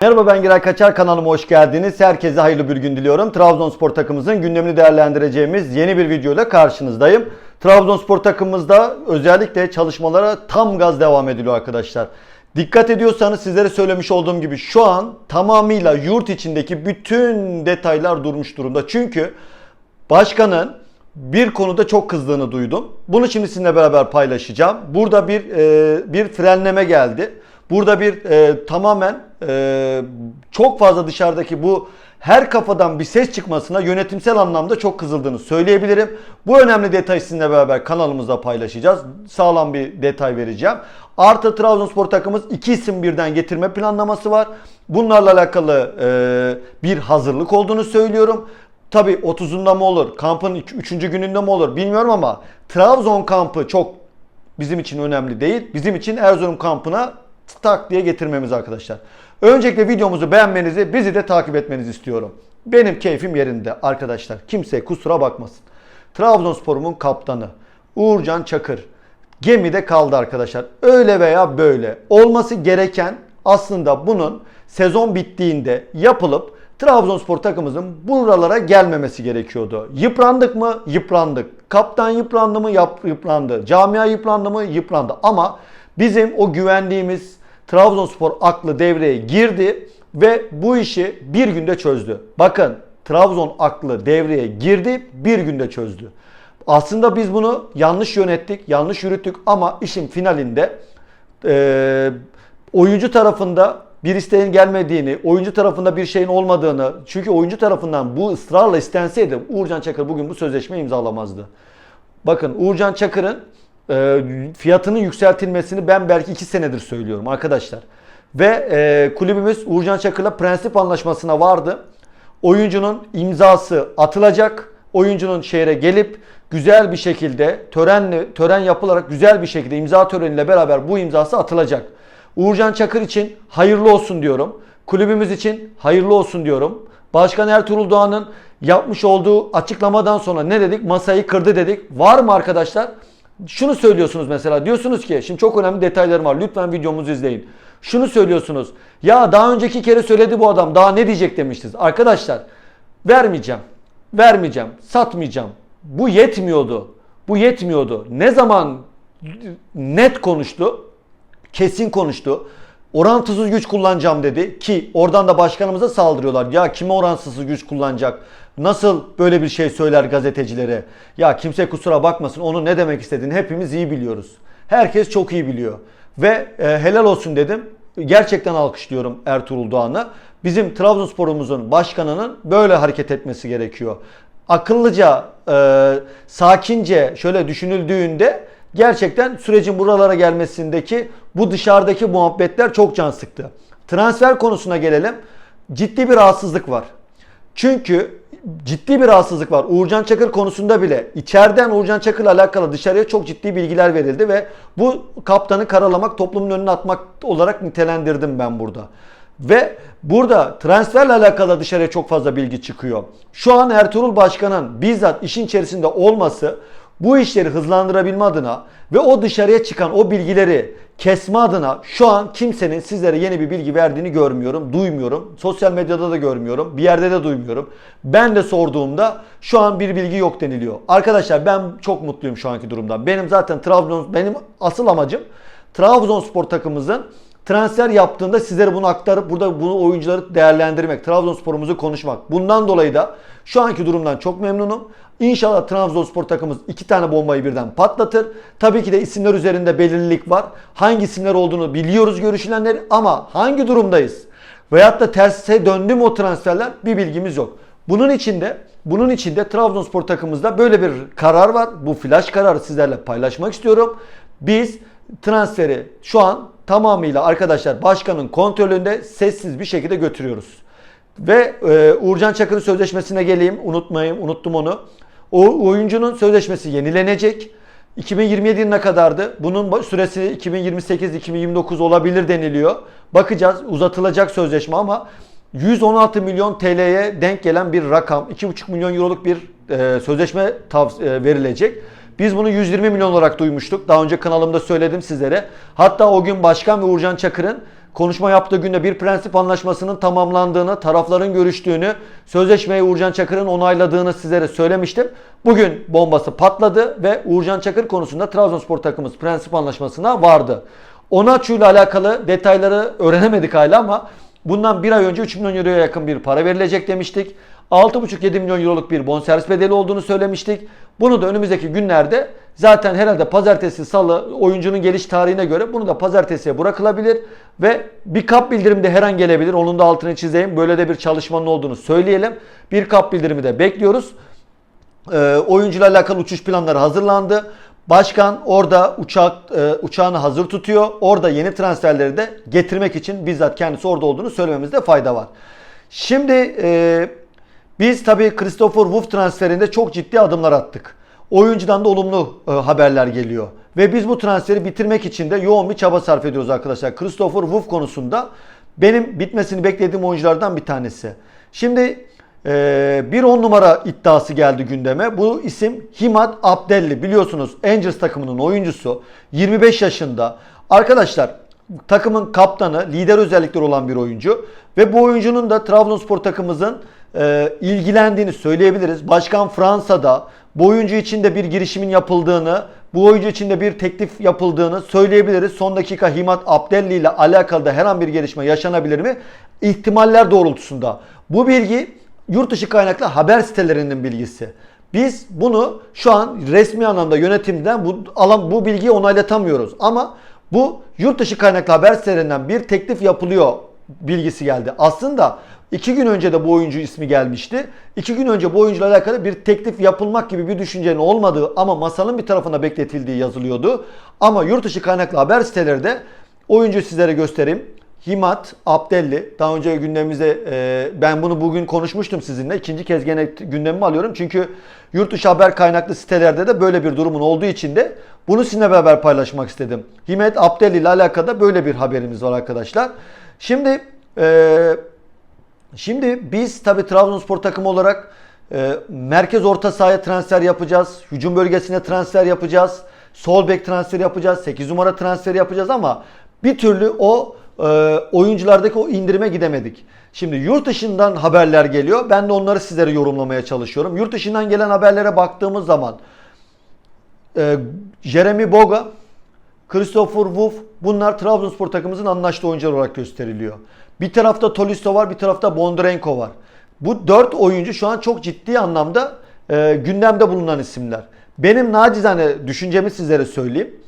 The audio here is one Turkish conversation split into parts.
Merhaba ben Giray Kaçar kanalıma hoş geldiniz. Herkese hayırlı bir gün diliyorum. Trabzonspor takımımızın gündemini değerlendireceğimiz yeni bir videoyla karşınızdayım. Trabzonspor takımımızda özellikle çalışmalara tam gaz devam ediliyor arkadaşlar. Dikkat ediyorsanız sizlere söylemiş olduğum gibi şu an tamamıyla yurt içindeki bütün detaylar durmuş durumda. Çünkü başkanın bir konuda çok kızdığını duydum. Bunu şimdi sizinle beraber paylaşacağım. Burada bir e, bir frenleme geldi. Burada bir e, tamamen e, çok fazla dışarıdaki bu her kafadan bir ses çıkmasına yönetimsel anlamda çok kızıldığını söyleyebilirim. Bu önemli detayı sizinle beraber kanalımızda paylaşacağız. Sağlam bir detay vereceğim. Artı Trabzonspor takımımız iki isim birden getirme planlaması var. Bunlarla alakalı e, bir hazırlık olduğunu söylüyorum. Tabi 30'unda mı olur, kampın 3. gününde mi olur bilmiyorum ama Trabzon kampı çok bizim için önemli değil. Bizim için Erzurum kampına tak diye getirmemiz arkadaşlar. Öncelikle videomuzu beğenmenizi, bizi de takip etmenizi istiyorum. Benim keyfim yerinde arkadaşlar. Kimse kusura bakmasın. Trabzonspor'umun kaptanı Uğurcan Çakır gemide kaldı arkadaşlar. Öyle veya böyle olması gereken aslında bunun sezon bittiğinde yapılıp Trabzonspor takımımızın buralara gelmemesi gerekiyordu. Yıprandık mı? Yıprandık. Kaptan yıprandı mı? Yıprandı. Camia yıprandı mı? Yıprandı. Ama bizim o güvendiğimiz Trabzonspor aklı devreye girdi ve bu işi bir günde çözdü. Bakın Trabzon aklı devreye girdi, bir günde çözdü. Aslında biz bunu yanlış yönettik, yanlış yürüttük ama işin finalinde e, oyuncu tarafında bir isteğin gelmediğini, oyuncu tarafında bir şeyin olmadığını, çünkü oyuncu tarafından bu ısrarla istenseydi Uğurcan Çakır bugün bu sözleşmeyi imzalamazdı. Bakın Uğurcan Çakır'ın e, fiyatının yükseltilmesini ben belki 2 senedir söylüyorum arkadaşlar. Ve e, kulübümüz Uğurcan Çakır'la prensip anlaşmasına vardı. Oyuncunun imzası atılacak. Oyuncunun şehre gelip güzel bir şekilde törenle tören yapılarak güzel bir şekilde imza töreniyle beraber bu imzası atılacak. Uğurcan Çakır için hayırlı olsun diyorum. Kulübümüz için hayırlı olsun diyorum. Başkan Ertuğrul Doğan'ın yapmış olduğu açıklamadan sonra ne dedik? Masayı kırdı dedik. Var mı arkadaşlar? Şunu söylüyorsunuz mesela. Diyorsunuz ki şimdi çok önemli detaylarım var. Lütfen videomuzu izleyin. Şunu söylüyorsunuz. Ya daha önceki kere söyledi bu adam. Daha ne diyecek demiştiniz. Arkadaşlar vermeyeceğim. Vermeyeceğim. Satmayacağım. Bu yetmiyordu. Bu yetmiyordu. Ne zaman net konuştu? Kesin konuştu. Orantısız güç kullanacağım dedi ki oradan da başkanımıza saldırıyorlar. Ya kime oransız güç kullanacak? Nasıl böyle bir şey söyler gazetecilere? Ya kimse kusura bakmasın onu ne demek istediğini hepimiz iyi biliyoruz. Herkes çok iyi biliyor. Ve e, helal olsun dedim. Gerçekten alkışlıyorum Ertuğrul Doğan'a. Bizim Trabzonspor'umuzun başkanının böyle hareket etmesi gerekiyor. Akıllıca, e, sakince şöyle düşünüldüğünde gerçekten sürecin buralara gelmesindeki bu dışarıdaki muhabbetler çok can sıktı. Transfer konusuna gelelim. Ciddi bir rahatsızlık var. Çünkü ciddi bir rahatsızlık var. Uğurcan Çakır konusunda bile içeriden Uğurcan Çakır'la alakalı dışarıya çok ciddi bilgiler verildi ve bu kaptanı karalamak, toplumun önüne atmak olarak nitelendirdim ben burada. Ve burada transferle alakalı dışarıya çok fazla bilgi çıkıyor. Şu an Ertuğrul Başkan'ın bizzat işin içerisinde olması bu işleri hızlandırabilme adına ve o dışarıya çıkan o bilgileri kesme adına şu an kimsenin sizlere yeni bir bilgi verdiğini görmüyorum, duymuyorum. Sosyal medyada da görmüyorum, bir yerde de duymuyorum. Ben de sorduğumda şu an bir bilgi yok deniliyor. Arkadaşlar ben çok mutluyum şu anki durumdan. Benim zaten Trabzon benim asıl amacım Trabzonspor takımımızın transfer yaptığında sizlere bunu aktarıp burada bunu oyuncuları değerlendirmek, Trabzonspor'umuzu konuşmak. Bundan dolayı da şu anki durumdan çok memnunum. İnşallah Trabzonspor takımımız iki tane bombayı birden patlatır. Tabii ki de isimler üzerinde belirlilik var. Hangi isimler olduğunu biliyoruz görüşülenleri ama hangi durumdayız? Veyahut da terse döndü mü o transferler bir bilgimiz yok. Bunun içinde bunun içinde Trabzonspor takımımızda böyle bir karar var. Bu flash kararı sizlerle paylaşmak istiyorum. Biz transferi şu an tamamıyla arkadaşlar başkanın kontrolünde sessiz bir şekilde götürüyoruz. Ve e, Uğurcan Çakır'ın sözleşmesine geleyim. Unutmayayım, unuttum onu. O oyuncunun sözleşmesi yenilenecek. 2027 yılına kadardı. Bunun süresi 2028-2029 olabilir deniliyor. Bakacağız uzatılacak sözleşme ama 116 milyon TL'ye denk gelen bir rakam. 2,5 milyon euroluk bir e, sözleşme tavs- e, verilecek. Biz bunu 120 milyon olarak duymuştuk. Daha önce kanalımda söyledim sizlere. Hatta o gün Başkan ve Uğurcan Çakır'ın konuşma yaptığı günde bir prensip anlaşmasının tamamlandığını, tarafların görüştüğünü, sözleşmeyi Uğurcan Çakır'ın onayladığını sizlere söylemiştim. Bugün bombası patladı ve Uğurcan Çakır konusunda Trabzonspor takımımız prensip anlaşmasına vardı. Onaçu ile alakalı detayları öğrenemedik hala ama bundan bir ay önce 3 milyon euroya yakın bir para verilecek demiştik. 6,5-7 milyon euroluk bir bonservis bedeli olduğunu söylemiştik. Bunu da önümüzdeki günlerde zaten herhalde pazartesi salı oyuncunun geliş tarihine göre bunu da pazartesiye bırakılabilir ve bir kap bildirimi de her an gelebilir. Onun da altını çizeyim. Böyle de bir çalışmanın olduğunu söyleyelim. Bir kap bildirimi de bekliyoruz. Ee, oyuncuyla alakalı uçuş planları hazırlandı. Başkan orada uçak e, uçağını hazır tutuyor. Orada yeni transferleri de getirmek için bizzat kendisi orada olduğunu söylememizde fayda var. Şimdi e, biz tabii Christopher Wolf transferinde çok ciddi adımlar attık. Oyuncudan da olumlu e, haberler geliyor. Ve biz bu transferi bitirmek için de yoğun bir çaba sarf ediyoruz arkadaşlar. Christopher Wolf konusunda benim bitmesini beklediğim oyunculardan bir tanesi. Şimdi ee, bir on numara iddiası geldi gündeme. Bu isim Himad Abdelli. Biliyorsunuz Angels takımının oyuncusu. 25 yaşında. Arkadaşlar takımın kaptanı, lider özellikleri olan bir oyuncu. Ve bu oyuncunun da Trabzonspor takımımızın e, ilgilendiğini söyleyebiliriz. Başkan Fransa'da bu oyuncu için de bir girişimin yapıldığını, bu oyuncu için de bir teklif yapıldığını söyleyebiliriz. Son dakika Himad Abdelli ile alakalı da herhangi bir gelişme yaşanabilir mi? İhtimaller doğrultusunda. Bu bilgi yurt dışı kaynaklı haber sitelerinin bilgisi. Biz bunu şu an resmi anlamda yönetimden bu alan bu bilgiyi onaylatamıyoruz. Ama bu yurt dışı kaynaklı haber sitelerinden bir teklif yapılıyor bilgisi geldi. Aslında iki gün önce de bu oyuncu ismi gelmişti. İki gün önce bu oyuncuyla alakalı bir teklif yapılmak gibi bir düşüncenin olmadığı ama masanın bir tarafına bekletildiği yazılıyordu. Ama yurt dışı kaynaklı haber siteleri de oyuncu sizlere göstereyim. Himat Abdelli daha önce gündemimize e, ben bunu bugün konuşmuştum sizinle. İkinci kez gene gündemimi alıyorum. Çünkü yurt dışı haber kaynaklı sitelerde de böyle bir durumun olduğu için de bunu sizinle beraber paylaşmak istedim. Himet Abdelli ile alakalı böyle bir haberimiz var arkadaşlar. Şimdi e, şimdi biz tabi Trabzonspor takımı olarak e, merkez orta sahaya transfer yapacağız. Hücum bölgesine transfer yapacağız. Sol bek transferi yapacağız. 8 numara transferi yapacağız ama bir türlü o e, oyunculardaki o indirime gidemedik. Şimdi yurt dışından haberler geliyor. Ben de onları sizlere yorumlamaya çalışıyorum. Yurt dışından gelen haberlere baktığımız zaman e, Jeremy Boga, Christopher Wolf bunlar Trabzonspor takımımızın anlaştığı oyuncular olarak gösteriliyor. Bir tarafta Tolisso var, bir tarafta Bondarenko var. Bu dört oyuncu şu an çok ciddi anlamda e, gündemde bulunan isimler. Benim nacizane düşüncemi sizlere söyleyeyim.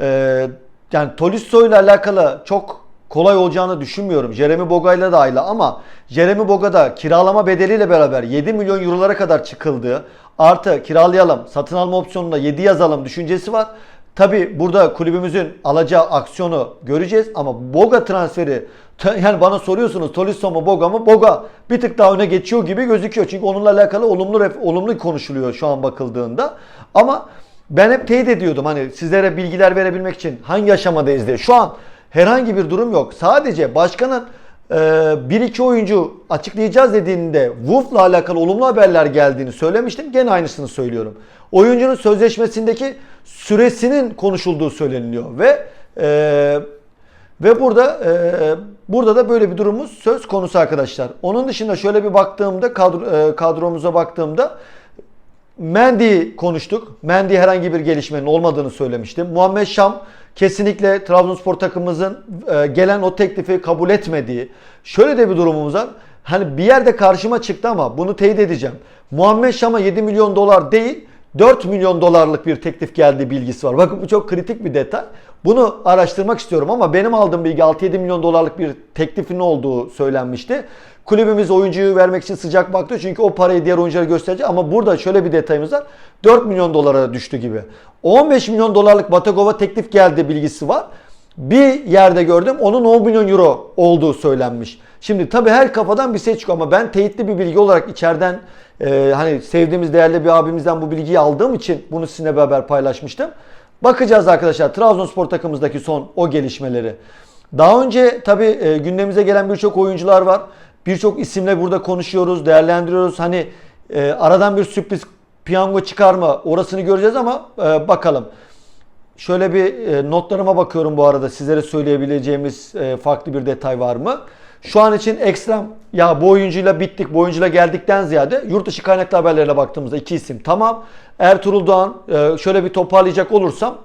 E, yani Tolisso ile alakalı çok kolay olacağını düşünmüyorum. Jeremy Boga'yla da aile ama Jeremy Boga'da kiralama bedeliyle beraber 7 milyon eurolara kadar çıkıldığı artı kiralayalım satın alma opsiyonunda 7 yazalım düşüncesi var. Tabi burada kulübümüzün alacağı aksiyonu göreceğiz ama Boga transferi yani bana soruyorsunuz Tolisso mu Boga mı? Boga bir tık daha öne geçiyor gibi gözüküyor. Çünkü onunla alakalı olumlu olumlu konuşuluyor şu an bakıldığında. Ama ben hep teyit ediyordum hani sizlere bilgiler verebilmek için hangi aşamadayız diye. Şu an herhangi bir durum yok. Sadece başkanın e, bir iki oyuncu açıklayacağız dediğinde Wolf'la alakalı olumlu haberler geldiğini söylemiştim. Gene aynısını söylüyorum. Oyuncunun sözleşmesindeki süresinin konuşulduğu söyleniliyor ve e, ve burada e, burada da böyle bir durumumuz söz konusu arkadaşlar. Onun dışında şöyle bir baktığımda kadro, e, kadromuza baktığımda Mendy konuştuk. Mendy herhangi bir gelişmenin olmadığını söylemiştim. Muhammed Şam kesinlikle Trabzonspor takımımızın e, gelen o teklifi kabul etmediği. Şöyle de bir durumumuz var. Hani bir yerde karşıma çıktı ama bunu teyit edeceğim. Muhammed Şam'a 7 milyon dolar değil 4 milyon dolarlık bir teklif geldiği bilgisi var. Bakın bu çok kritik bir detay. Bunu araştırmak istiyorum ama benim aldığım bilgi 6-7 milyon dolarlık bir teklifin olduğu söylenmişti. Kulübümüz oyuncuyu vermek için sıcak baktı çünkü o parayı diğer oyunculara gösterecek ama burada şöyle bir detayımız var. 4 milyon dolara düştü gibi. 15 milyon dolarlık Batagova teklif geldi bilgisi var. Bir yerde gördüm onun 10 milyon euro olduğu söylenmiş. Şimdi tabii her kafadan bir şey çıkıyor ama ben teyitli bir bilgi olarak içeriden e, hani sevdiğimiz değerli bir abimizden bu bilgiyi aldığım için bunu sizinle beraber paylaşmıştım. Bakacağız arkadaşlar Trabzonspor takımımızdaki son o gelişmeleri. Daha önce tabii e, gündemimize gelen birçok oyuncular var. Birçok isimle burada konuşuyoruz, değerlendiriyoruz. Hani e, aradan bir sürpriz piyango çıkar mı orasını göreceğiz ama e, bakalım. Şöyle bir e, notlarıma bakıyorum bu arada sizlere söyleyebileceğimiz e, farklı bir detay var mı? Şu an için ekstrem ya bu oyuncuyla bittik, bu oyuncuyla geldikten ziyade yurt dışı kaynaklı haberlerine baktığımızda iki isim tamam. Ertuğrul Doğan e, şöyle bir toparlayacak olursam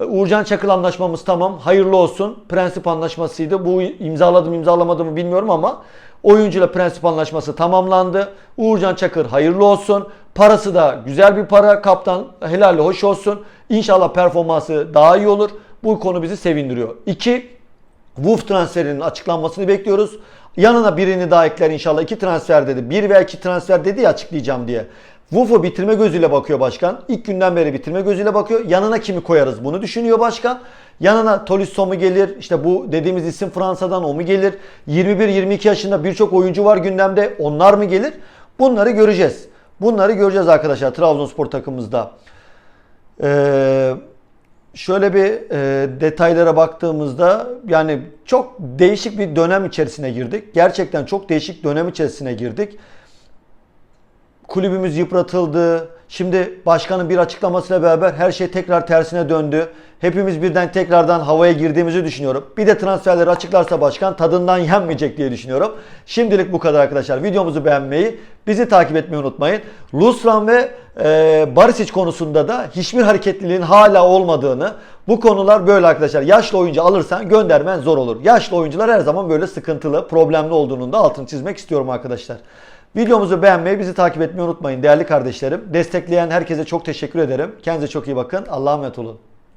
Uğurcan Çakıl anlaşmamız tamam. Hayırlı olsun. Prensip anlaşmasıydı. Bu imzaladım imzalamadım bilmiyorum ama oyuncuyla prensip anlaşması tamamlandı. Uğurcan Çakır hayırlı olsun. Parası da güzel bir para. Kaptan helal hoş olsun. İnşallah performansı daha iyi olur. Bu konu bizi sevindiriyor. 2. Wolf transferinin açıklanmasını bekliyoruz. Yanına birini daha ekler inşallah. iki transfer dedi. Bir veya iki transfer dedi ya açıklayacağım diye. Wolf'u bitirme gözüyle bakıyor başkan. İlk günden beri bitirme gözüyle bakıyor. Yanına kimi koyarız bunu düşünüyor başkan. Yanına Tolisso mu gelir? İşte bu dediğimiz isim Fransa'dan o mu gelir? 21-22 yaşında birçok oyuncu var gündemde. Onlar mı gelir? Bunları göreceğiz. Bunları göreceğiz arkadaşlar Trabzonspor takımımızda. Eee şöyle bir e, detaylara baktığımızda yani çok değişik bir dönem içerisine girdik. Gerçekten çok değişik dönem içerisine girdik. Kulübümüz yıpratıldı. Şimdi başkanın bir açıklamasıyla beraber her şey tekrar tersine döndü. Hepimiz birden tekrardan havaya girdiğimizi düşünüyorum. Bir de transferleri açıklarsa başkan tadından yenmeyecek diye düşünüyorum. Şimdilik bu kadar arkadaşlar. Videomuzu beğenmeyi, bizi takip etmeyi unutmayın. Lusran ve e, Barisic konusunda da hiçbir hareketliliğin hala olmadığını, bu konular böyle arkadaşlar. Yaşlı oyuncu alırsan göndermen zor olur. Yaşlı oyuncular her zaman böyle sıkıntılı, problemli olduğunun da altını çizmek istiyorum arkadaşlar. Videomuzu beğenmeyi, bizi takip etmeyi unutmayın değerli kardeşlerim. Destekleyen herkese çok teşekkür ederim. Kendinize çok iyi bakın. Allah'a emanet olun.